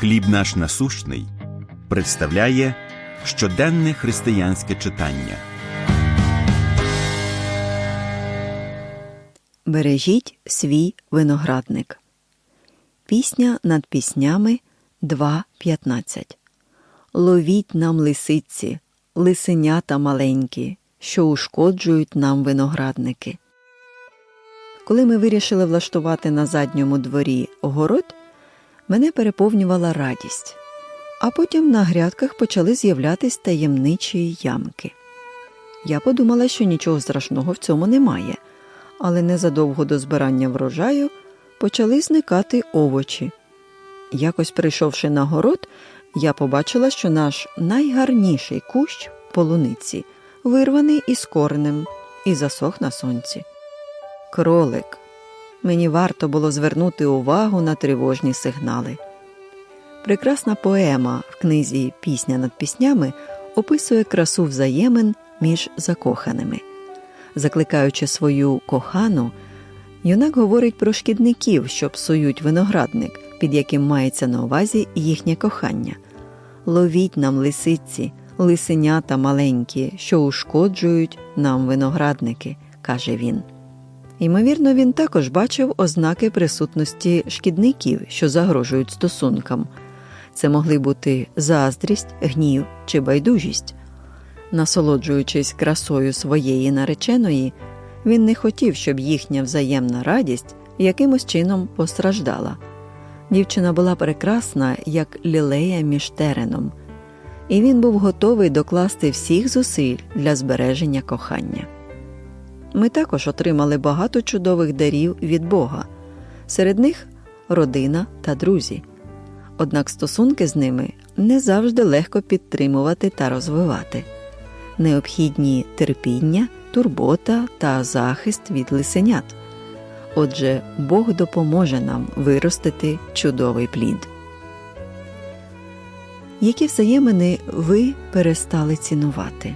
Хліб наш насущний представляє щоденне християнське читання. Бережіть свій виноградник. Пісня над піснями 2.15. Ловіть нам лисиці, лисенята маленькі, що ушкоджують нам виноградники. Коли ми вирішили влаштувати на задньому дворі огород, мене переповнювала радість, а потім на грядках почали з'являтись таємничі ямки. Я подумала, що нічого страшного в цьому немає, але незадовго до збирання врожаю почали зникати овочі. Якось прийшовши на город, я побачила, що наш найгарніший кущ полуниці вирваний із коренем і засох на сонці. Кролик. Мені варто було звернути увагу на тривожні сигнали. Прекрасна поема в книзі Пісня над піснями описує красу взаємин між закоханими. Закликаючи свою кохану, юнак говорить про шкідників, що псують виноградник, під яким мається на увазі їхнє кохання. Ловіть нам лисиці, лисенята маленькі, що ушкоджують нам виноградники, каже він. Ймовірно, він також бачив ознаки присутності шкідників, що загрожують стосункам. Це могли бути заздрість, гнів чи байдужість. Насолоджуючись красою своєї нареченої, він не хотів, щоб їхня взаємна радість якимось чином постраждала. Дівчина була прекрасна, як лілея між тереном, і він був готовий докласти всіх зусиль для збереження кохання. Ми також отримали багато чудових дарів від Бога, серед них родина та друзі. Однак стосунки з ними не завжди легко підтримувати та розвивати. Необхідні терпіння, турбота та захист від лисенят. Отже, Бог допоможе нам виростити чудовий плід. Які взаємини ви перестали цінувати?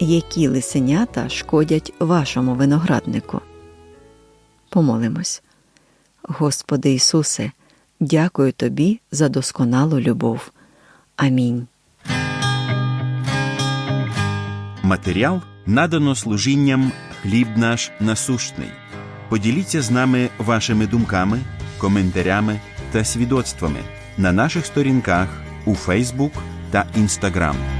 Які лисенята шкодять вашому винограднику? Помолимось. Господи Ісусе, дякую Тобі за досконалу любов. Амінь. Матеріал надано служінням Хліб наш насущний. Поділіться з нами вашими думками, коментарями та свідоцтвами на наших сторінках у Фейсбук та Інстаграм.